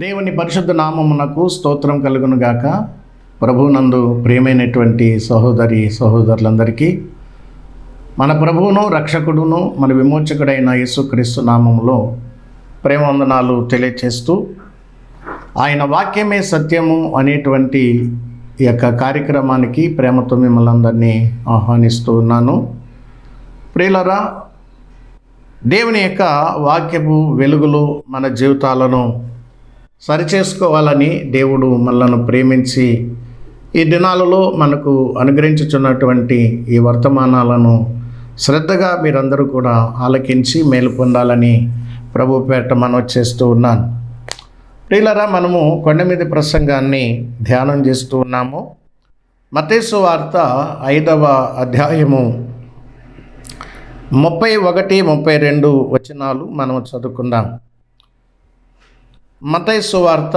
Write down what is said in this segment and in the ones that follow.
దేవుని పరిశుద్ధ నామమునకు స్తోత్రం కలుగును గాక. ప్రభునందు ప్రియమైనటువంటి సహోదరి సహోదరులందరికీ మన ప్రభువును రక్షకుడును మన విమోచకుడైన యేసుక్రీస్తు నామంలో ప్రేమవందనాలు తెలియచేస్తూ ఆయన వాక్యమే సత్యము అనేటువంటి ఈ యొక్క కార్యక్రమానికి ప్రేమతో మిమ్మల్ని అందరినీ ఆహ్వానిస్తూ ఉన్నాను. ప్రియులరా దేవుని యొక్క వాక్యపు వెలుగులు మన జీవితాలను సరిచేసుకోవాలని దేవుడు మనలను ప్రేమించి ఈ దినాలలో మనకు అనుగ్రహించుచున్నటువంటి ఈ వర్తమానాలను శ్రద్ధగా మీరందరూ కూడా ఆలకించి మేలు పొందాలని ప్రభు పేట మనం చేస్తూ ఉన్నాను. ప్రియులరా మనము కొండ మీద ప్రసంగాన్ని ధ్యానం చేస్తూ ఉన్నాము. మతేసు వార్త ఐదవ అధ్యాయము ముప్పై ఒకటి ముప్పై రెండు వచనాలు మనం చదువుకుందాం. మతైసు వార్త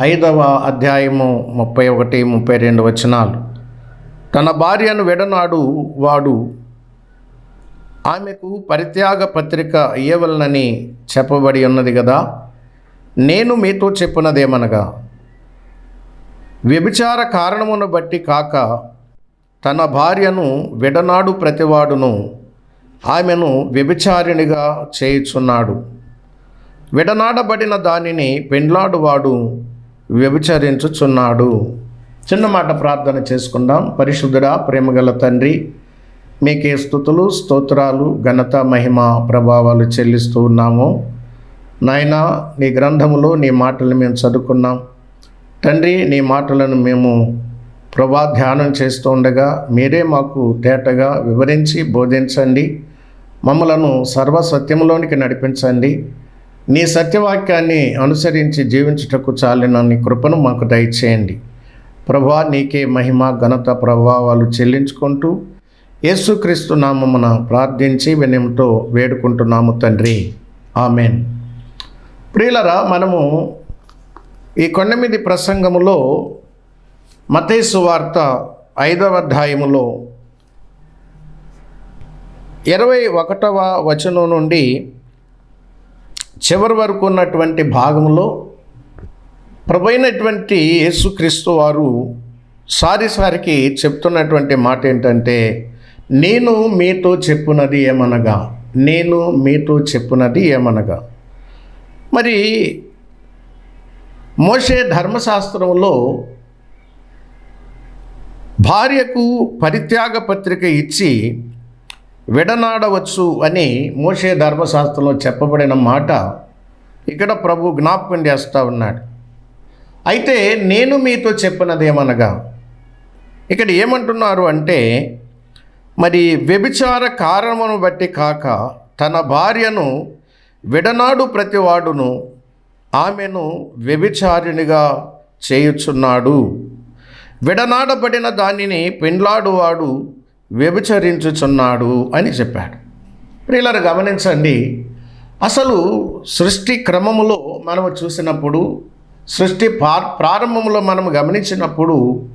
ఐదవ అధ్యాయము ముప్పై ఒకటి ముప్పై రెండు వచనాలు. తన భార్యను విడనాడు వాడు ఆమెకు పరిత్యాగ పత్రిక ఇయ్యవలనని చెప్పబడి ఉన్నది కదా నేను మీతో చెప్పినదేమనగా వ్యభిచార కారణమును బట్టి కాక తన భార్యను విడనాడు ప్రతివాడును ఆమెను వ్యభిచారిణిగా చేయుచున్నాడు. విడనాడబడిన దానిని పెండ్లాడువాడు వ్యభిచరించుచున్నాడు. చిన్న మాట ప్రార్థన చేసుకుందాం. పరిశుద్ధుడా ప్రేమగల తండ్రి మీకే స్థుతులు స్తోత్రాలు ఘనత మహిమ ప్రభావాలు చెల్లిస్తూ ఉన్నాము. నాయన నీ గ్రంథములో నీ మాటలు మేము చదువుకున్నాం. తండ్రి నీ మాటలను మేము ప్రభా ధ్యానం చేస్తూ ఉండగా మీరే మాకు తేటగా వివరించి బోధించండి. మమ్మలను సర్వసత్యంలోనికి నడిపించండి. నీ సత్యవాక్యాన్ని అనుసరించి జీవించుటకు చాలినన్ని కృపను మాకు దయచేయండి. ప్రభా నీకే మహిమ ఘనత ప్రభావాలు చెల్లించుకుంటూ యేసుక్రీస్తు నామమున ప్రార్థించి వినయంతో వేడుకుంటున్నాము తండ్రి. ఆమెన్. ప్రియులరా మనము ఈ కొండమిది ప్రసంగములో మతేసు వార్త ఐదవ అధ్యాయములో ఇరవై ఒకటవ వచనం నుండి చివరి వరకు ఉన్నటువంటి భాగంలో ప్రభైనటువంటి యేసుక్రీస్తు వారు సారి సారికి చెప్తున్నటువంటి మాట ఏంటంటే నేను మీతో చెప్పున్నది ఏమనగా? నేను మీతో చెప్పున్నది ఏమనగా? మరి మోషే ధర్మశాస్త్రంలో భార్యకు పరిత్యాగ పత్రిక ఇచ్చి విడనాడవచ్చు అని మోషే ధర్మశాస్త్రంలో చెప్పబడిన మాట ఇక్కడ ప్రభు జ్ఞాపకం చేస్తూ ఉన్నాడు. అయితే నేను మీతో చెప్పినదేమనగా ఇక్కడ ఏమంటున్నారు అంటే మరి వ్యభిచార కారణమును బట్టి కాక తన భార్యను విడనాడు ప్రతివాడును ఆమెను వ్యభిచారిణిగా చేయుచున్నాడు. విడనాడబడిన దానిని పెండ్లాడువాడు వ్యభిచరించుచున్నాడు అని చెప్పాడు. ప్రియులను గమనించండి. అసలు సృష్టి క్రమములో మనము చూసినప్పుడు సృష్టి ప్రారంభంలో మనం గమనించినప్పుడు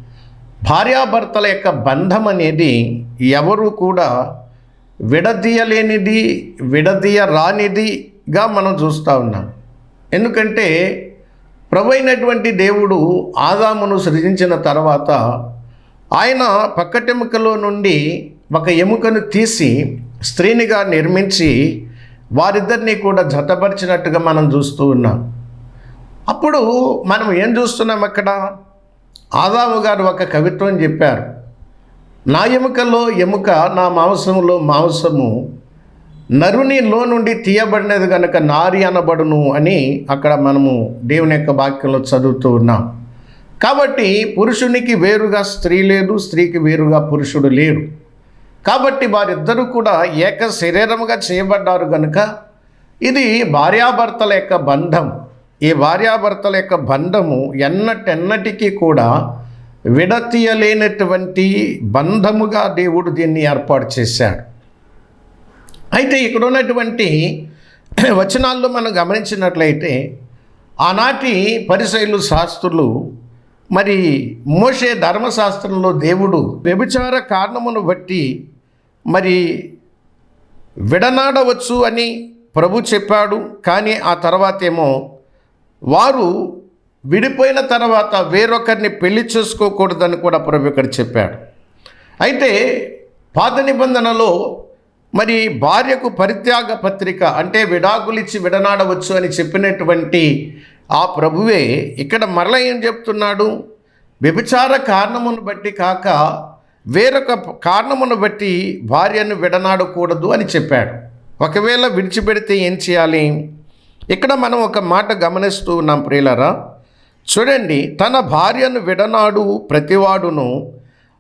భార్యాభర్తల యొక్క బంధం అనేది ఎవరు కూడా విడదీయలేనిది విడదీయరానిదిగా మనం చూస్తూ ఉన్నాం. ఎందుకంటే ప్రభు అయినటువంటి దేవుడు ఆదామును సృజించిన తర్వాత ఆయన పక్కటెముకలో నుండి ఒక ఎముకను తీసి స్త్రీనిగా నిర్మించి వారిద్దరినీ కూడా జతపరిచినట్టుగా మనం చూస్తూ ఉన్నాం. అప్పుడు మనం ఏం చూస్తున్నాం అక్కడ? ఆదాము గారు ఒక కవిత్వం చెప్పారు. నా ఎముకలో ఎముక నా మాంసములో మాంసము నరునిలో నుండి తీయబడినది కనుక నారి అనబడును అని అక్కడ మనము దేవుని యొక్క వాక్యంలో చదువుతూ ఉన్నాం. కాబట్టి పురుషునికి వేరుగా స్త్రీ లేదు స్త్రీకి వేరుగా పురుషుడు లేరు కాబట్టి వారిద్దరూ కూడా ఏక శరీరముగా చేయబడ్డారు కనుక ఇది భార్యాభర్తల యొక్క బంధం. ఈ భార్యాభర్తల యొక్క బంధము ఎన్నటెన్నటికీ కూడా విడతీయలేనటువంటి బంధముగా దేవుడు దీన్ని ఏర్పాటు చేశాడు. అయితే ఇక్కడ ఉన్నటువంటి వచనాల్లో మనం గమనించినట్లయితే ఆనాటి పరిశైలు శాస్త్రులు మరి మోషే ధర్మశాస్త్రంలో దేవుడు వ్యభిచార కారణమును బట్టి మరి విడనాడవచ్చు అని ప్రభు చెప్పాడు. కానీ ఆ తర్వాతేమో వారు విడిపోయిన తర్వాత వేరొకరిని పెళ్ళి చేసుకోకూడదని కూడా ప్రభు ఇక్కడ చెప్పాడు. అయితే పాత నిబంధనలో మరి భార్యకు పరిత్యాగ పత్రిక అంటే విడాకులిచ్చి విడనాడవచ్చు అని చెప్పినటువంటి ఆ ప్రభువే ఇక్కడ మరల ఏం చెప్తున్నాడు? వ్యభిచార కారణమును బట్టి కాక వేరొక కారణమును బట్టి భార్యను విడనాడకూడదు అని చెప్పాడు. ఒకవేళ విడిచిపెడితే ఏం చేయాలి? ఇక్కడ మనం ఒక మాట గమనిస్తూ ఉన్నాం ప్రియులరా. చూడండి తన భార్యను విడనాడు ప్రతివాడును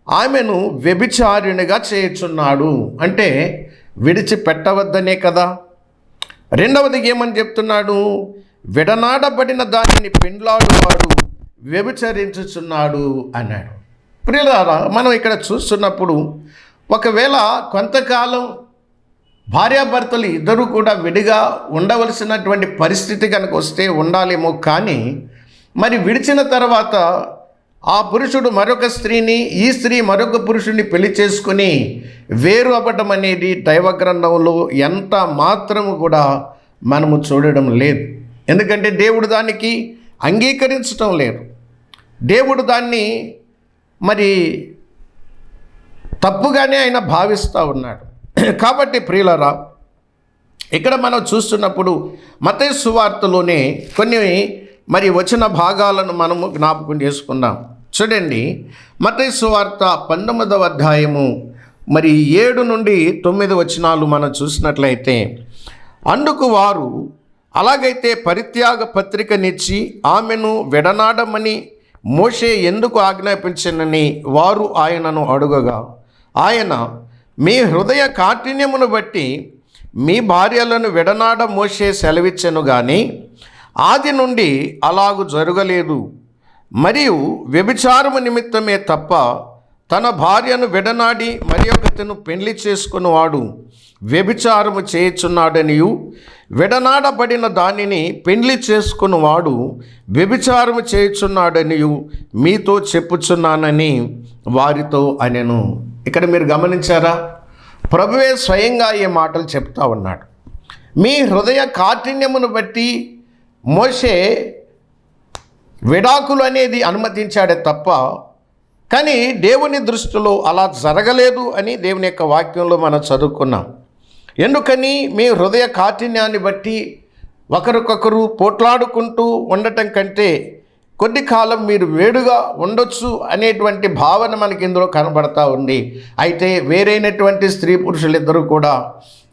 ఆమెను వ్యభిచారిణిగా చేయుచున్నాడు. అంటే విడిచిపెట్టవద్దనే కదా. రెండవది ఏమని చెప్తున్నాడు? విడనాడబడిన దానిని పెండ్లాడువాడు వ్యభిచరించుచున్నాడు అన్నాడు. ప్రియులారా మనం ఇక్కడ చూస్తున్నప్పుడు ఒకవేళ కొంతకాలం భార్యాభర్తలు ఇద్దరు కూడా విడిగా ఉండవలసినటువంటి పరిస్థితి కనుక వస్తే ఉండాలేమో కానీ మరి విడిచిన తర్వాత ఆ పురుషుడు మరొక స్త్రీని ఈ స్త్రీ మరొక పురుషుడిని పెళ్ళి చేసుకుని వేరు అవ్వడం అనేది దైవగ్రంథంలో ఎంత మాత్రము కూడా మనము చూడడం లేదు. ఎందుకంటే దేవుడు దానికి అంగీకరించటం లేదు. దేవుడు దాన్ని మరి తప్పుగానే ఆయన భావిస్తూ ఉన్నాడు. కాబట్టి ప్రియులరా ఇక్కడ మనం చూస్తున్నప్పుడు మత సువార్తలోనే కొన్ని మరి వచ్చిన భాగాలను మనము జ్ఞాపకం చేసుకున్నాం చూడండి మత సువార్త పంతొమ్మిదవ అధ్యాయము మరి ఏడు నుండి తొమ్మిది వచనాలు మనం చూసినట్లయితే అందుకు వారు అలాగైతే పరిత్యాగ పత్రికనిచ్చి ఆమెను విడనాడమని మోషే ఎందుకు ఆజ్ఞాపించనని వారు ఆయనను అడుగగా ఆయన మీ హృదయ కాఠిన్యమును బట్టి మీ భార్యలను విడనాడ మోసే సెలవిచ్చెను గాని ఆది నుండి అలాగు జరగలేదు. మరియు వ్యభిచారము నిమిత్తమే తప్ప తన భార్యను విడనాడి మరి ఒకతను పెళ్ళి చేసుకున్నవాడు వ్యభిచారము చేయుచున్నాడనియు విడనాడబడిన దానిని పెండ్లి చేసుకున్నవాడు వ్యభిచారము చేయుచున్నాడనియు మీతో చెప్పుచున్నానని వారితో అనెను. ఇక్కడ మీరు గమనించారా? ప్రభువే స్వయంగా ఈ మాటలు చెప్తా ఉన్నాడు. మీ హృదయ కాఠిన్యమును బట్టి మోసే విడాకులు అనేది అనుమతించాడే తప్ప కానీ దేవుని దృష్టిలో అలా జరగలేదు అని దేవుని యొక్క వాక్యంలో మనం చదువుకున్నాం. ఎందుకని మీ హృదయ కాఠిన్యాన్ని బట్టి ఒకరికొకరు పోట్లాడుకుంటూ ఉండటం కంటే కొద్ది కాలం మీరు వేడుగా ఉండొచ్చు అనేటువంటి భావన మనకి ఇందులో కనబడతా ఉంది. అయితే వేరైనటువంటి స్త్రీ పురుషులిద్దరూ కూడా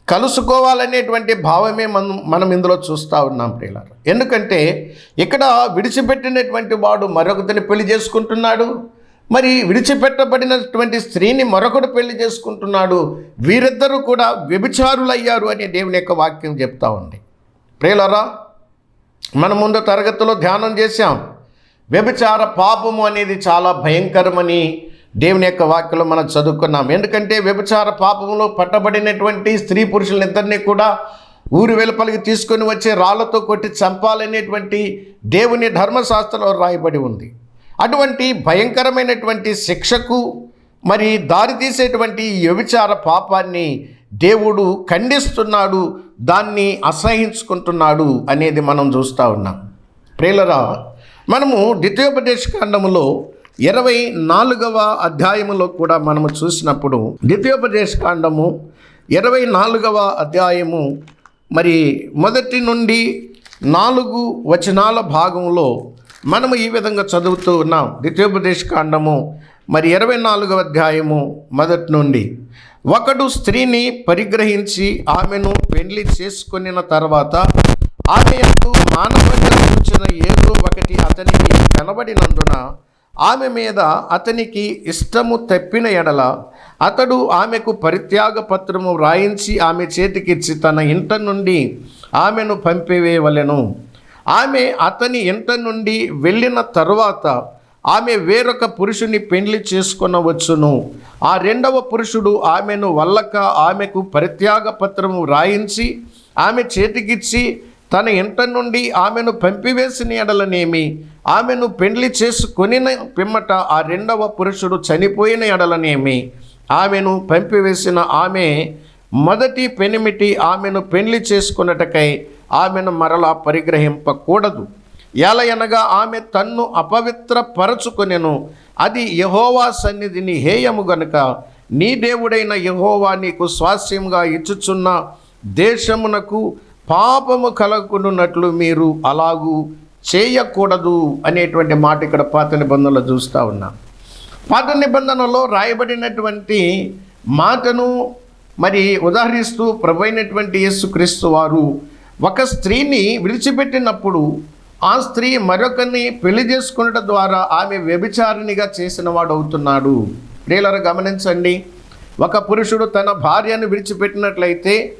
కలుసుకోవాలనేటువంటి భావమే మనం మనం ఇందులో చూస్తూ ఉన్నాం ప్రియులారు. ఎందుకంటే ఇక్కడ విడిచిపెట్టినటువంటి వాడు మరొకరిని పెళ్ళి చేసుకుంటున్నాడు. మరి విడిచిపెట్టబడినటువంటి స్త్రీని మరొకడు పెళ్ళి చేసుకుంటున్నాడు. వీరిద్దరూ కూడా వ్యభిచారులయ్యారు అని దేవుని యొక్క వాక్యం చెప్తా ఉంది. ప్రియులరా మన ముందు తరగతిలో ధ్యానం చేశాం. వ్యభిచార పాపము అనేది చాలా భయంకరమని దేవుని యొక్క వాక్యంలో మనం చదువుకున్నాం. ఎందుకంటే వ్యభిచార పాపంలో పట్టబడినటువంటి స్త్రీ పురుషులిద్దరినీ కూడా ఊరు వెలుపలికి తీసుకొని వచ్చే రాళ్ళతో కొట్టి చంపాలనేటువంటి దేవుని ధర్మశాస్త్రంలో రాయబడి ఉంది. అటువంటి భయంకరమైనటువంటి శిక్షకు మరి దారి తీసేటువంటి వ్యభిచార పాపాన్ని దేవుడు ఖండిస్తున్నాడు దాన్ని అసహించుకుంటున్నాడు అనేది మనం చూస్తూ ఉన్నాం. ప్రేలరా మనము ద్వితీయోపదేశ కాండములో ఇరవై నాలుగవ అధ్యాయములో కూడా మనము చూసినప్పుడు ద్వితీయోపదేశ కాండము ఇరవై నాలుగవ అధ్యాయము మరి మొదటి నుండి నాలుగు వచనాల భాగంలో మనము ఈ విధంగా చదువుతూ ఉన్నాం. ద్వితీయోపదేశ కాండము మరి ఇరవై నాలుగవ అధ్యాయము మొదటి నుండి. ఒకడు స్త్రీని పరిగ్రహించి ఆమెను పెళ్ళి చేసుకొనిన తర్వాత ఆమె ఎందు మానవంగా సూచన ఏదో ఒకటి అతనికి కనబడినందున ఆమె మీద అతనికి ఇష్టము తప్పిన ఎడల అతడు ఆమెకు పరిత్యాగ పత్రము వ్రాయించి ఆమె చేతికిచ్చి తన ఇంట నుండి ఆమెను పంపివేయవలెను. ఆమె అతని ఇంట నుండి వెళ్ళిన తర్వాత ఆమె వేరొక పురుషుని పెండ్లి చేసుకొనవచ్చును. ఆ రెండవ పురుషుడు ఆమెను వల్లక ఆమెకు పరిత్యాగ పత్రము వ్రాయించి ఆమె చేతికిచ్చి తన ఇంట నుండి ఆమెను పంపివేసిన ఎడలనేమి ఆమెను పెండ్లి చేసుకొనిన పిమ్మట ఆ రెండవ పురుషుడు చనిపోయిన ఎడలనేమి ఆమెను పంపివేసిన ఆమె మొదటి పెనిమిటి ఆమెను పెండ్లి చేసుకున్నటకై ఆమెను మరలా పరిగ్రహింపకూడదు. ఎలయనగా ఆమె తన్ను అపవిత్రపరచుకొనెను. అది యహోవా సన్నిధిని హేయము గనుక నీ దేవుడైన యహోవా నీకు స్వాస్యంగా ఇచ్చుచున్న దేశమునకు పాపము కలగకున్నట్లు మీరు అలాగూ చేయకూడదు అనేటువంటి మాట ఇక్కడ పాత నిబంధనలో చూస్తూ ఉన్నాం. పాత నిబంధనలో రాయబడినటువంటి మాటను మరి ఉదాహరిస్తూ ప్రభైనటువంటి యేసుక్రీస్తు వారు ఒక స్త్రీని విడిచిపెట్టినప్పుడు ఆ స్త్రీ మరొకరిని పెళ్ళి చేసుకునడం ద్వారా ఆమె వ్యభిచారిణిగా చేసిన వాడు అవుతున్నాడు. ప్రియులరు గమనించండి. ఒక పురుషుడు తన భార్యను విడిచిపెట్టినట్లయితే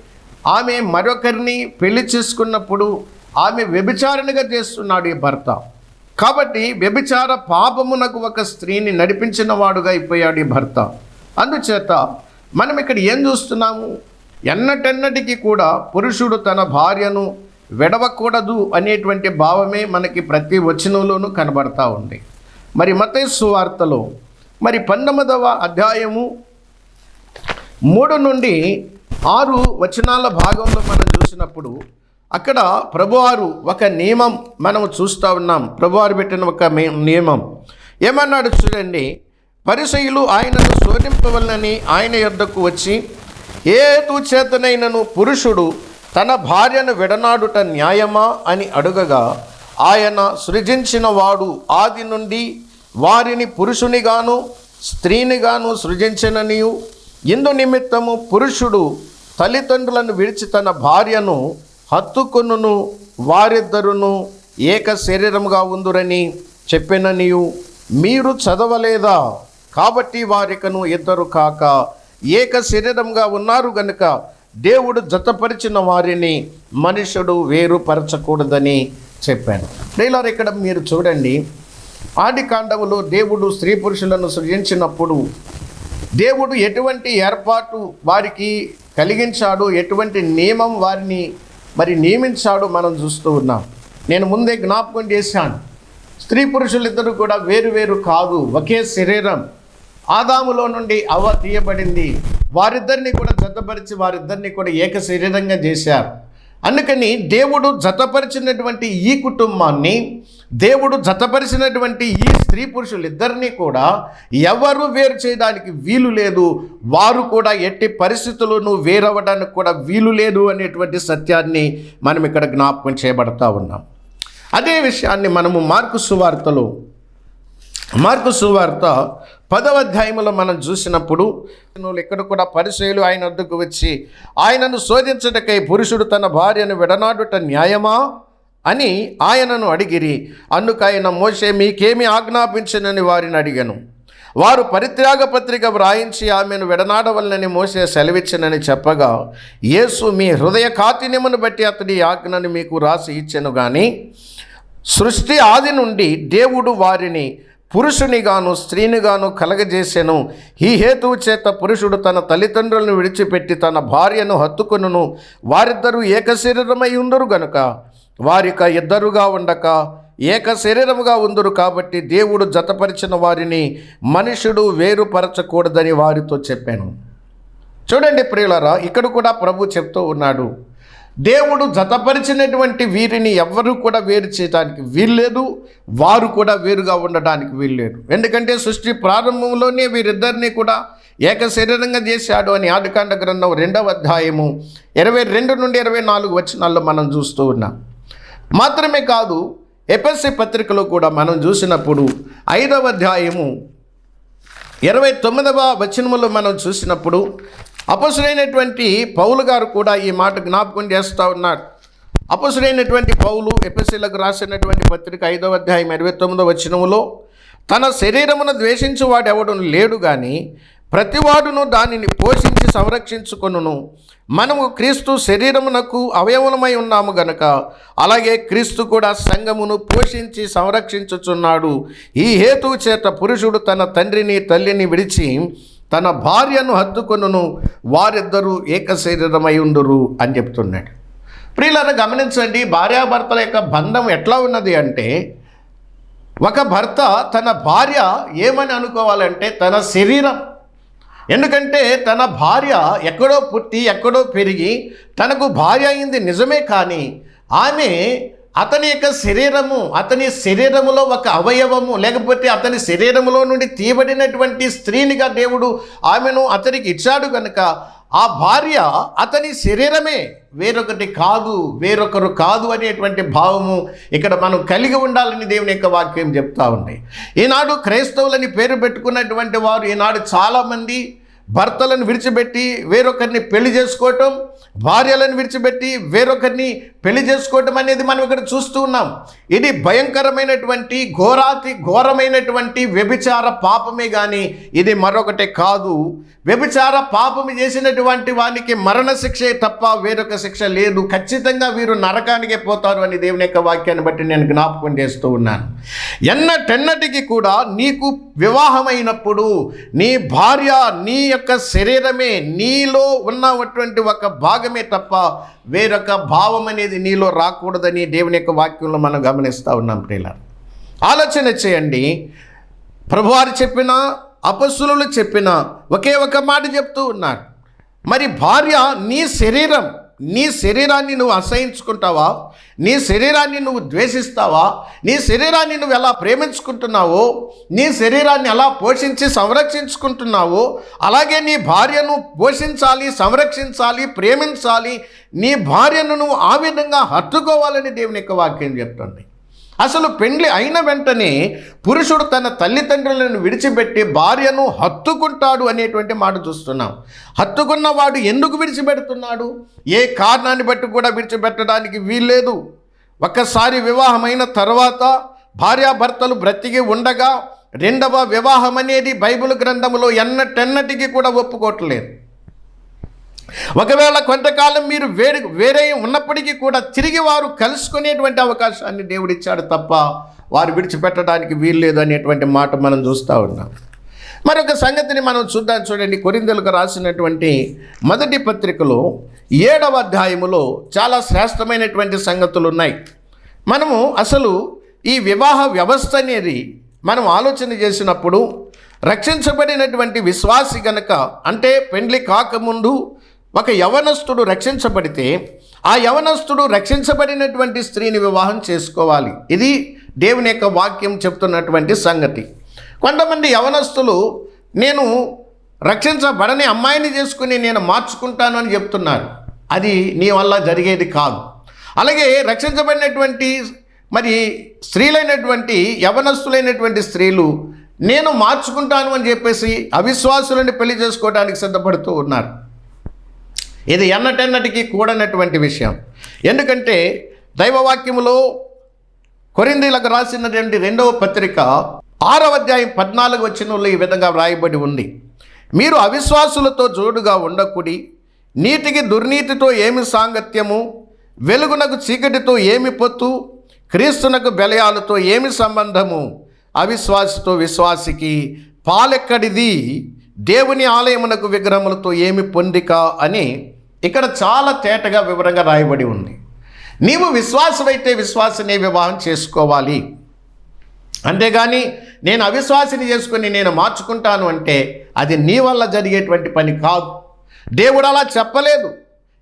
ఆమె మరొకరిని పెళ్ళి చేసుకున్నప్పుడు ఆమె వ్యభిచారిణిగా చేస్తున్నాడు ఈ భర్త. కాబట్టి వ్యభిచార పాపమునకు ఒక స్త్రీని నడిపించిన వాడుగా అయిపోయాడు ఈ భర్త. అందుచేత మనం ఇక్కడ ఏం చూస్తున్నాము? ఎన్నటెన్నటికీ కూడా పురుషుడు తన భార్యను విడవకూడదు అనేటువంటి భావమే మనకి ప్రతి వచనంలోనూ కనబడతా ఉంది. మరి మతేసు వార్తలో మరి పంతొమ్మిదవ అధ్యాయము మూడు నుండి ఆరు వచనాల భాగంలో మనం చూసినప్పుడు అక్కడ ప్రభువారు ఒక నియమం మనం చూస్తూ ఉన్నాం. ప్రభువారు పెట్టిన ఒక నియమం. ఏమన్నాడు చూడండి పరిసయులు ఆయనను శోధింపవలనని ఆయన యొద్దకు వచ్చి ఏ చేతనైనను పురుషుడు తన భార్యను విడనాడుట న్యాయమా అని అడుగగా ఆయన సృజించిన వాడు ఆది నుండి వారిని పురుషునిగాను స్త్రీనిగాను సృజించిననియు. ఇందు నిమిత్తము పురుషుడు తల్లిదండ్రులను విడిచి తన భార్యను హత్తుకొనును వారిద్దరును ఏక శరీరముగా ఉందురని చెప్పిననియు. మీరు చదవలేదా? కాబట్టి వారికను ఇద్దరు కాక ఏక శరీరంగా ఉన్నారు గనుక దేవుడు జతపరిచిన వారిని మనుషుడు వేరుపరచకూడదని చెప్పాను. ట్రైలర్ ఇక్కడ మీరు చూడండి ఆది కాండములో దేవుడు స్త్రీ పురుషులను సృజించినప్పుడు దేవుడు ఎటువంటి ఏర్పాటు వారికి కలిగించాడు ఎటువంటి నియమం వారిని మరి నియమించాడు మనం చూస్తూ ఉన్నాం. నేను ముందే జ్ఞాపకం చేశాను. స్త్రీ పురుషులిద్దరూ కూడా వేరు వేరు కాదు ఒకే శరీరం. ఆదాములో నుండి అవ్వ తీయబడింది. వారిద్దరిని కూడా జతపరిచి వారిద్దరిని కూడా ఏక శరీరంగా చేశారు. అందుకని దేవుడు జతపరిచినటువంటి ఈ కుటుంబాన్ని దేవుడు జతపరిచినటువంటి ఈ స్త్రీ పురుషులిద్దరినీ కూడా ఎవరు వేరు చేయడానికి వీలు లేదు వారు కూడా ఎట్టి పరిస్థితులను వేరవ్వడానికి కూడా వీలు లేదు అనేటువంటి సత్యాన్ని మనం ఇక్కడ జ్ఞాపకం చేయబడతా ఉన్నాం. అదే విషయాన్ని మనము మార్కు సువార్తలో మార్కు సువార్త పదవ అధ్యాయంలో మనం చూసినప్పుడు ఇక్కడ కూడా పరిచయులు ఆయన వద్దకు వచ్చి ఆయనను శోధించటకై పురుషుడు తన భార్యను విడనాడుట న్యాయమా? అని ఆయనను అడిగిరి. అందుకు ఆయన మోసే మీకేమి ఆజ్ఞాపించనని వారిని అడిగాను. వారు పరిత్యాగ పత్రిక వ్రాయించి ఆమెను విడనాడవలనని మోసే సెలవిచ్చినని చెప్పగా యేసు మీ హృదయ కాఠిన్యమును బట్టి అతడి ఆజ్ఞను మీకు రాసి ఇచ్చెను కానీ సృష్టి ఆది నుండి దేవుడు వారిని పురుషునిగాను స్త్రీనిగాను కలగజేసెను. ఈ హేతువు చేత పురుషుడు తన తల్లిదండ్రులను విడిచిపెట్టి తన భార్యను హత్తుకొనును. వారిద్దరూ ఏక శరీరమై ఉందరు గనుక. వారిక ఇద్దరుగా ఉండక ఏక శరీరముగా ఉందరు కాబట్టి దేవుడు జతపరిచిన వారిని మనుషుడు వేరుపరచకూడదని వారితో చెప్పాను. చూడండి ప్రియులరా ఇక్కడ కూడా ప్రభు చెప్తూ ఉన్నాడు. దేవుడు జతపరిచినటువంటి వీరిని ఎవరు కూడా వేరు చేయడానికి వీల్లేదు వారు కూడా వేరుగా ఉండడానికి వీల్లేదు. ఎందుకంటే సృష్టి ప్రారంభంలోనే వీరిద్దరిని కూడా ఏక శరీరంగా చేశాడు అని ఆదికాండ గ్రంథం రెండవ అధ్యాయము ఇరవై రెండు నుండి ఇరవై నాలుగు వచనాల్లో మనం చూస్తూ ఉన్నాం. మాత్రమే కాదు ఎపిఎస్సి పత్రికలో కూడా మనం చూసినప్పుడు ఐదవ అధ్యాయము ఇరవై తొమ్మిదవ వచనములో మనం చూసినప్పుడు అపసురైనటువంటి పౌలు గారు కూడా ఈ మాట జ్ఞాపకం చేస్తూ ఉన్నారు. అపసురైనటువంటి పౌలు ఎపిసిలకు రాసినటువంటి పత్రిక ఐదవ అధ్యాయం ఇరవై తొమ్మిదో వచనములో తన శరీరమును ద్వేషించువాడు ఎవడు లేడు కానీ ప్రతివాడును దానిని పోషించి సంరక్షించుకొనును. మనము క్రీస్తు శరీరమునకు అవయవలమై ఉన్నాము గనక అలాగే క్రీస్తు కూడా సంఘమును పోషించి సంరక్షించుచున్నాడు. ఈ హేతువు చేత పురుషుడు తన తండ్రిని తల్లిని విడిచి తన భార్యను హత్తుకొనును వారిద్దరూ ఏక శరీరమై ఉండురు అని చెప్తున్నాడు. ప్రియులను గమనించండి భార్యాభర్తల యొక్క బంధం ఎట్లా ఉన్నది అంటే ఒక భర్త తన భార్య ఏమని అనుకోవాలంటే తన శరీరం. ఎందుకంటే తన భార్య ఎక్కడో పుట్టి ఎక్కడో పెరిగి తనకు భార్య అయింది నిజమే కానీ ఆమె అతని యొక్క శరీరము అతని శరీరములో ఒక అవయవము లేకపోతే అతని శరీరములో నుండి తీయబడినటువంటి స్త్రీనిగా దేవుడు ఆమెను అతనికి ఇచ్చాడు కనుక ఆ భార్య అతని శరీరమే వేరొకటి కాదు వేరొకరు కాదు అనేటువంటి భావము ఇక్కడ మనం కలిగి ఉండాలని దేవుని యొక్క వాక్యం చెప్తా ఉంది. ఈనాడు క్రైస్తవులని పేరు పెట్టుకున్నటువంటి వారు ఈనాడు చాలామంది భర్తలను విడిచిపెట్టి వేరొకరిని పెళ్ళి చేసుకోవటం భార్యలను విడిచిపెట్టి వేరొకరిని పెళ్ళి చేసుకోవటం అనేది మనం ఇక్కడ చూస్తూ ఉన్నాం. ఇది భయంకరమైనటువంటి ఘోరాతి ఘోరమైనటువంటి వ్యభిచార పాపమే కానీ ఇది మరొకటి కాదు. వ్యభిచార పాపము చేసినటువంటి వానికి మరణశిక్షే తప్ప వేరొక శిక్ష లేదు. ఖచ్చితంగా వీరు నరకానికే పోతారు అని దేవుని యొక్క వాక్యాన్ని బట్టి నేను జ్ఞాపకం చేస్తూ ఉన్నాను. ఎన్నటెన్నటికి కూడా నీకు వివాహమైనప్పుడు నీ భార్య నీ యొక్క శరీరమే నీలో ఉన్నటువంటి ఒక భాగమే తప్ప వేరొక భావం అనేది నీలో రాకూడదని దేవుని యొక్క వాక్యంలో మనం గమనిస్తూ ఉన్నాం ప్రియుల ఆలోచన చేయండి. ప్రభువారు చెప్పిన అపస్సులు చెప్పిన ఒకే ఒక మాట చెప్తూ ఉన్నారు. మరి భార్య నీ శరీరం నీ శరీరాన్ని నువ్వు అసహించుకుంటావా? నీ శరీరాన్ని నువ్వు ద్వేషిస్తావా? నీ శరీరాన్ని నువ్వు ఎలా ప్రేమించుకుంటున్నావో? నీ శరీరాన్ని ఎలా పోషించి సంరక్షించుకుంటున్నావో? అలాగే నీ భార్యను పోషించాలి సంరక్షించాలి ప్రేమించాలి. నీ భార్యను నువ్వు ఆ విధంగా హత్తుకోవాలని దేవుని యొక్క వాక్యం చెప్తుంది. అసలు పెండ్లి అయిన వెంటనే పురుషుడు తన తల్లిదండ్రులను విడిచిపెట్టి భార్యను హత్తుకుంటాడు అనేటువంటి మాట చూస్తున్నాం. హత్తుకున్నవాడు ఎందుకు విడిచిపెడుతున్నాడు? ఏ కారణాన్ని బట్టి కూడా విడిచిపెట్టడానికి వీల్లేదు. ఒక్కసారి వివాహమైన తర్వాత భార్యాభర్తలు బ్రతికి ఉండగా రెండవ వివాహం అనేది బైబిల్ గ్రంథంలో ఎన్నటెన్నటికీ కూడా ఒప్పుకోవట్లేదు. ఒకవేళ కొంతకాలం మీరు వేరే వేరే ఉన్నప్పటికీ కూడా తిరిగి వారు కలుసుకునేటువంటి అవకాశాన్ని దేవుడిచ్చాడు తప్ప వారు విడిచిపెట్టడానికి వీల్లేదు అనేటువంటి మాట మనం చూస్తూ ఉన్నాం. మరొక సంగతిని మనం చూద్దాం చూడండి. కొరిందలకు రాసినటువంటి మొదటి పత్రికలో ఏడవ అధ్యాయములో చాలా శ్రేష్టమైనటువంటి సంగతులు ఉన్నాయి. మనము అసలు ఈ వివాహ వ్యవస్థ అనేది మనం ఆలోచన చేసినప్పుడు రక్షించబడినటువంటి విశ్వాసి గనక అంటే పెండ్లి కాకముందు ఒక యవనస్తుడు రక్షించబడితే ఆ యవనస్తుడు రక్షించబడినటువంటి స్త్రీని వివాహం చేసుకోవాలి. ఇది దేవుని యొక్క వాక్యం చెప్తున్నటువంటి సంగతి. కొంతమంది యవనస్తులు నేను రక్షించబడని అమ్మాయిని చేసుకుని నేను మార్చుకుంటాను అని చెప్తున్నారు. అది నీ వల్ల జరిగేది కాదు. అలాగే రక్షించబడినటువంటి మరి స్త్రీలైనటువంటి యవనస్తులైనటువంటి స్త్రీలు నేను మార్చుకుంటాను అని చెప్పేసి అవిశ్వాసులని పెళ్ళి చేసుకోవడానికి సిద్ధపడుతూ ఉన్నారు. ఇది ఎన్నటెన్నటికీ కూడనటువంటి విషయం. ఎందుకంటే దైవవాక్యములో కొరిందీలకు రాసినటువంటి రెండవ పత్రిక ఆరవ అధ్యాయం పద్నాలుగు వచ్చినలో ఈ విధంగా వ్రాయబడి ఉంది. మీరు అవిశ్వాసులతో జోడుగా ఉండకుడి నీతికి దుర్నీతితో ఏమి సాంగత్యము వెలుగునకు చీకటితో ఏమి పొత్తు క్రీస్తునకు బెలయాలతో ఏమి సంబంధము? అవిశ్వాసితో విశ్వాసికి పాలెక్కడిది? దేవుని ఆలయమునకు విగ్రహములతో ఏమి పొందిక? అని ఇక్కడ చాలా తేటగా వివరంగా రాయబడి ఉంది. నీవు విశ్వాసమైతే విశ్వాసనే వివాహం చేసుకోవాలి. అంతేగాని నేను అవిశ్వాసిని చేసుకుని నేను మార్చుకుంటాను అంటే అది నీ వల్ల జరిగేటువంటి పని కాదు. దేవుడు అలా చెప్పలేదు.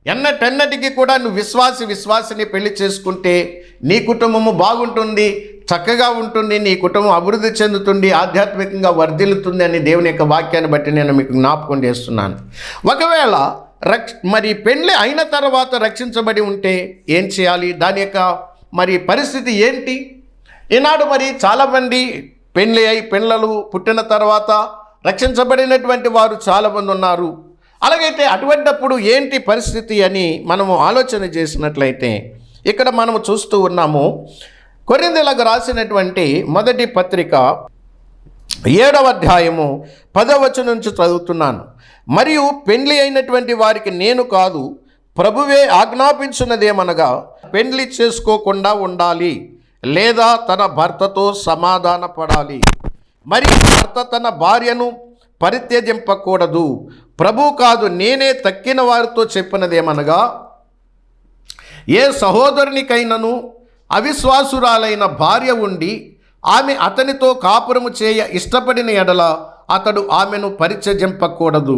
ఎన్నటెన్నటికి కూడా నువ్వు విశ్వాసి విశ్వాసిని పెళ్ళి చేసుకుంటే నీ కుటుంబము బాగుంటుంది చక్కగా ఉంటుంది నీ కుటుంబం అభివృద్ధి చెందుతుంది ఆధ్యాత్మికంగా వర్ధిల్లుతుంది అని దేవుని యొక్క వాక్యాన్ని బట్టి నేను మీకు జ్ఞాపకం చేస్తున్నాను. ఒకవేళ రక్ష మరి పెళ్ళి అయిన తర్వాత రక్షించబడి ఉంటే ఏం చేయాలి? దాని యొక్క మరి పరిస్థితి ఏంటి? ఈనాడు మరి చాలామంది పెళ్ళి అయి పెళ్ళలు పుట్టిన తర్వాత రక్షించబడినటువంటి వారు చాలామంది ఉన్నారు. అలాగైతే అటువంటప్పుడు ఏంటి పరిస్థితి అని మనము ఆలోచన చేసినట్లయితే ఇక్కడ మనము చూస్తూ ఉన్నాము. కొరిందెలకు రాసినటువంటి మొదటి పత్రిక ఏడవ అధ్యాయము పదవచు నుంచి చదువుతున్నాను. మరియు పెండ్లి అయినటువంటి వారికి నేను కాదు ప్రభువే ఆజ్ఞాపించినదేమనగా పెండ్లి చేసుకోకుండా ఉండాలి లేదా తన భర్తతో సమాధాన పడాలి మరి భర్త తన భార్యను పరిత్యజింపకూడదు. ప్రభు కాదు నేనే తక్కిన వారితో చెప్పినదేమనగా ఏ సహోదరునికైనను అవిశ్వాసురాలైన భార్య ఉండి ఆమె అతనితో కాపురము చేయ ఇష్టపడిన ఎడల అతడు ఆమెను పరిచజింపకూడదు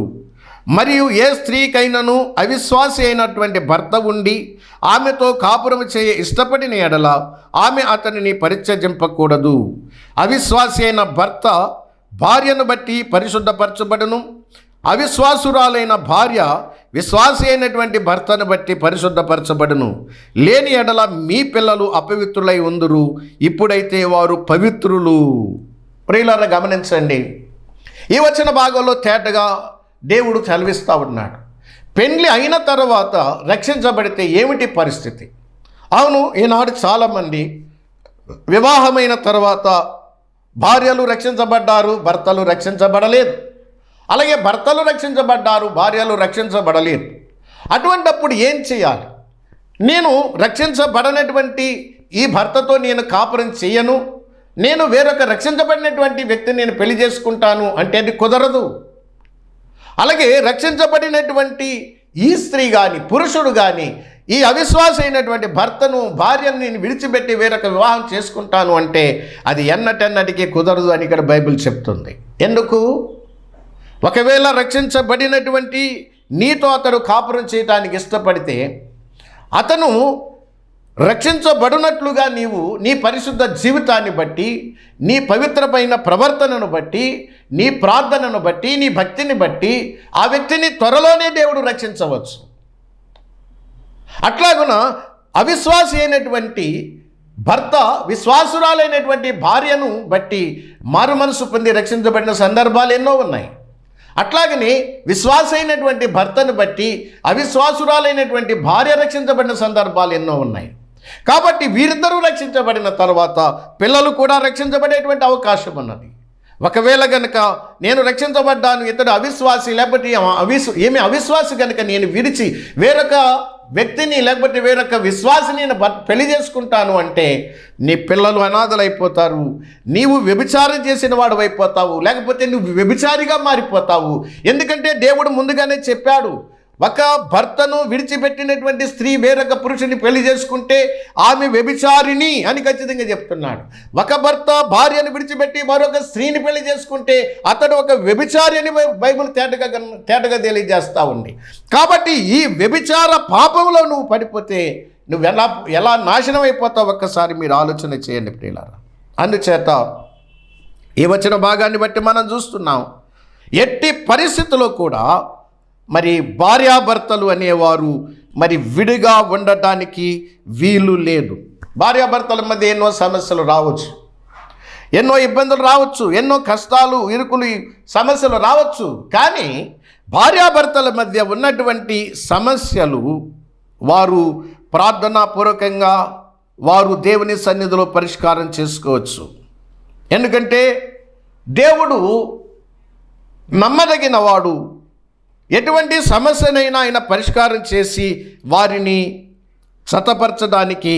మరియు ఏ స్త్రీకైనను అవిశ్వాసి అయినటువంటి భర్త ఉండి ఆమెతో కాపురం చేయ ఇష్టపడిన ఎడల ఆమె అతనిని పరిత్యజింపకూడదు. అవిశ్వాసి అయిన భర్త భార్యను బట్టి పరిశుద్ధపరచబడును. అవిశ్వాసురాలైన భార్య విశ్వాసి అయినటువంటి భర్తను బట్టి పరిశుద్ధపరచబడును. లేని ఎడల మీ పిల్లలు అపవిత్రులై ఉందురు. ఇప్పుడైతే వారు పవిత్రులు. ప్రియులను గమనించండి. ఈ వచ్చిన భాగంలో తేటగా దేవుడు చదివిస్తూ ఉన్నాడు. పెండ్లి అయిన తర్వాత రక్షించబడితే ఏమిటి పరిస్థితి? అవును ఈనాడు చాలామంది వివాహమైన తర్వాత భార్యలు రక్షించబడ్డారు భర్తలు రక్షించబడలేదు. అలాగే భర్తలు రక్షించబడ్డారు భార్యలు రక్షించబడలేదు. అటువంటప్పుడు ఏం చేయాలి? నేను రక్షించబడనటువంటి ఈ భర్తతో నేను కాపురం చేయను నేను వేరొక రక్షించబడినటువంటి వ్యక్తిని నేను పెళ్ళి చేసుకుంటాను అంటే అది కుదరదు. అలాగే రక్షించబడినటువంటి ఈ స్త్రీ కానీ పురుషుడు కానీ ఈ అవిశ్వాస అయినటువంటి భర్తను భార్యను నేను విడిచిపెట్టి వేరొక వివాహం చేసుకుంటాను అంటే అది ఎన్నటెన్నటికీ కుదరదు అని ఇక్కడ బైబిల్ చెప్తుంది. ఎందుకు? ఒకవేళ రక్షించబడినటువంటి నీతో అతడు కాపురం చేయటానికి ఇష్టపడితే అతను రక్షించబడినట్లుగా నీవు నీ పరిశుద్ధ జీవితాన్ని బట్టి నీ పవిత్రమైన ప్రవర్తనను బట్టి నీ ప్రార్థనను బట్టి నీ భక్తిని బట్టి ఆ వ్యక్తిని త్వరలోనే దేవుడు రక్షించవచ్చు. అట్లాగున అవిశ్వాసి అయినటువంటి భర్త విశ్వాసురాలైనటువంటి భార్యను బట్టి మారు మనసు పొంది రక్షించబడిన సందర్భాలు ఎన్నో ఉన్నాయి. అట్లాగని విశ్వాసైనటువంటి భర్తను బట్టి అవిశ్వాసురాలైనటువంటి భార్య రక్షించబడిన సందర్భాలు ఎన్నో ఉన్నాయి. కాబట్టి వీరిద్దరూ రక్షించబడిన తర్వాత పిల్లలు కూడా రక్షించబడేటువంటి అవకాశం ఉన్నది. ఒకవేళ గనుక నేను రక్షించబడ్డాను ఇతడు అవిశ్వాసి లేకపోతే అవిశ్వ ఏమి అవిశ్వాసి కనుక నేను విడిచి వేరొక వ్యక్తిని లేకపోతే వేరొక విశ్వాసిని పెళ్ళి చేసుకుంటాను అంటే నీ పిల్లలు అనాథలైపోతారు. నీవు వ్యభిచారం చేసిన వాడు అయిపోతావు. లేకపోతే నువ్వు వ్యభిచారిగా మారిపోతావు. ఎందుకంటే దేవుడు ముందుగానే చెప్పాడు ఒక భర్తను విడిచిపెట్టినటువంటి స్త్రీ వేరొక పురుషుని పెళ్ళి చేసుకుంటే ఆమె వ్యభిచారిణి అని ఖచ్చితంగా చెప్తున్నాడు. ఒక భర్త భార్యను విడిచిపెట్టి మరొక స్త్రీని పెళ్ళి చేసుకుంటే అతడు ఒక వ్యభిచారి అని బైబుల్ బైబిల్ తేటగా గన్- తేటగా తెలియజేస్తూ ఉంది. కాబట్టి ఈ వ్యభిచార పాపంలో నువ్వు పడిపోతే నువ్వు ఎలా ఎలా నాశనం అయిపోతావు ఒక్కసారి మీరు ఆలోచన చేయండి ప్రియులారా. అందుచేత ఈ వచ్చిన భాగాన్ని బట్టి మనం చూస్తున్నాం. ఎట్టి పరిస్థితుల్లో కూడా మరి భార్యాభర్తలు అనేవారు మరి విడిగా ఉండటానికి వీలు లేదు. భార్యాభర్తల మధ్య ఎన్నో సమస్యలు రావచ్చు. ఎన్నో ఇబ్బందులు రావచ్చు. ఎన్నో కష్టాలు ఇరుకులు సమస్యలు రావచ్చు. కానీ భార్యాభర్తల మధ్య ఉన్నటువంటి సమస్యలు వారు ప్రార్థనాపూర్వకంగా వారు దేవుని సన్నిధిలో పరిష్కారం చేసుకోవచ్చు. ఎందుకంటే దేవుడు నమ్మదగిన వాడు ఎటువంటి సమస్యనైనా ఆయన పరిష్కారం చేసి వారిని చతపరచడానికి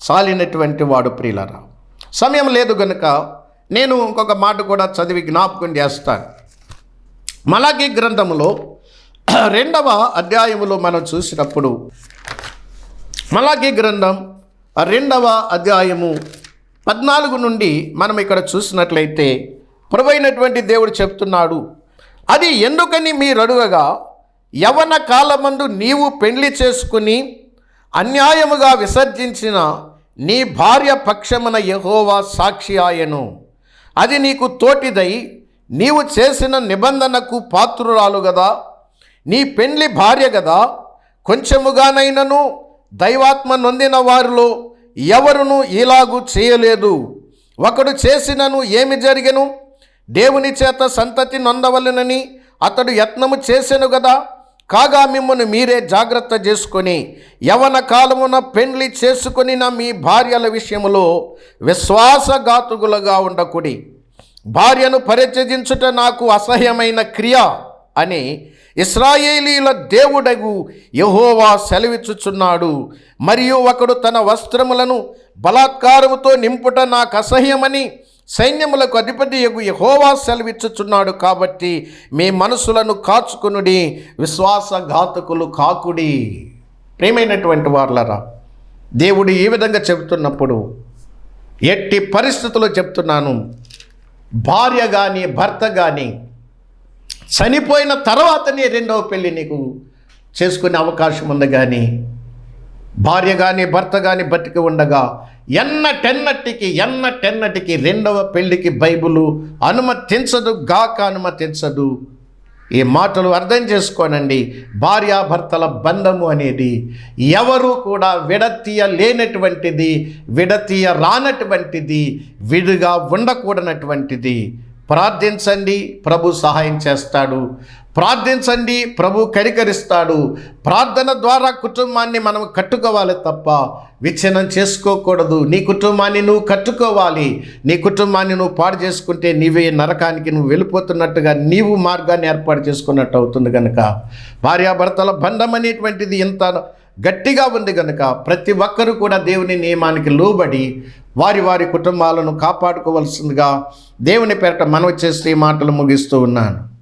చాలినటువంటి వాడు ప్రియులరా. సమయం లేదు గనుక నేను ఇంకొక మాట కూడా చదివి జ్ఞాపకం చేస్తాను. మలాకి గ్రంథములో రెండవ అధ్యాయములో మనం చూసినప్పుడు మలాకి గ్రంథం రెండవ అధ్యాయము పద్నాలుగు నుండి మనం ఇక్కడ చూసినట్లయితే ప్రభువైనటువంటి దేవుడు చెప్తున్నాడు అది ఎందుకని మీరు అడుగగా యవన కాలమందు నీవు పెళ్ళి చేసుకుని అన్యాయముగా విసర్జించిన నీ భార్య పక్షమున యహోవా సాక్షి ఆయను. అది నీకు తోటిదై నీవు చేసిన నిబంధనకు పాత్రురాలు గదా నీ పెండ్లి భార్య గదా కొంచెముగానైనను దైవాత్మ నొందిన వారిలో ఎవరును ఇలాగు చేయలేదు. ఒకడు చేసినను ఏమి జరిగను? దేవుని చేత సంతతి నొందవలనని అతడు యత్నము చేసెను కదా కాగా మిమ్మల్ని మీరే జాగ్రత్త చేసుకొని యవన కాలమున పెండ్లి చేసుకొని మీ భార్యల విషయంలో విశ్వాసఘాతుకులుగా ఉండకుడి. భార్యను పరిత్యజించుట నాకు అసహ్యమైన క్రియ అని ఇస్రాయేలీల దేవుడగు యహోవా సెలవిచ్చుచున్నాడు. మరియు ఒకడు తన వస్త్రములను బలాత్కారముతో నింపుట నాకు అసహ్యమని సైన్యములకు అధిపతి యగు యహోవా సెలవిచ్చుచున్నాడు కాబట్టి మీ మనసులను కాచుకునుడి విశ్వాసఘాతకులు కాకుడి. ప్రేమైనటువంటి వార్లరా దేవుడు ఈ విధంగా చెబుతున్నప్పుడు ఎట్టి పరిస్థితుల్లో చెప్తున్నాను భార్య కానీ భర్త కానీ చనిపోయిన తర్వాతనే రెండవ పెళ్ళి నీకు చేసుకునే అవకాశం ఉంది కానీ భార్య కానీ భర్త కానీ బతికి ఉండగా ఎన్నటెన్నటికి ఎన్నటెన్నటికి రెండవ పెళ్ళికి బైబిలు అనుమతించదు గాక అనుమతించదు. ఈ మాటలు అర్థం చేసుకోనండి. భార్యాభర్తల బంధము అనేది ఎవరు కూడా విడతీయ లేనటువంటిది విడతీయ రానటువంటిది విడిగా ఉండకూడనటువంటిది. ప్రార్థించండి ప్రభు సహాయం చేస్తాడు. ప్రార్థించండి ప్రభు కరికరిస్తాడు ప్రార్థన ద్వారా కుటుంబాన్ని మనం కట్టుకోవాలి తప్ప విచ్ఛిన్నం చేసుకోకూడదు. నీ కుటుంబాన్ని నువ్వు కట్టుకోవాలి. నీ కుటుంబాన్ని నువ్వు పాడు చేసుకుంటే నీవే నరకానికి నువ్వు వెళ్ళిపోతున్నట్టుగా నీవు మార్గాన్ని ఏర్పాటు చేసుకున్నట్టు అవుతుంది కనుక భార్యాభర్తల బంధం అనేటువంటిది ఇంత గట్టిగా ఉంది కనుక ప్రతి ఒక్కరూ కూడా దేవుని నియమానికి లోబడి వారి వారి కుటుంబాలను కాపాడుకోవలసిందిగా దేవుని పేరట మనవి చేస్తే ఈ మాటలు ముగిస్తూ ఉన్నాను.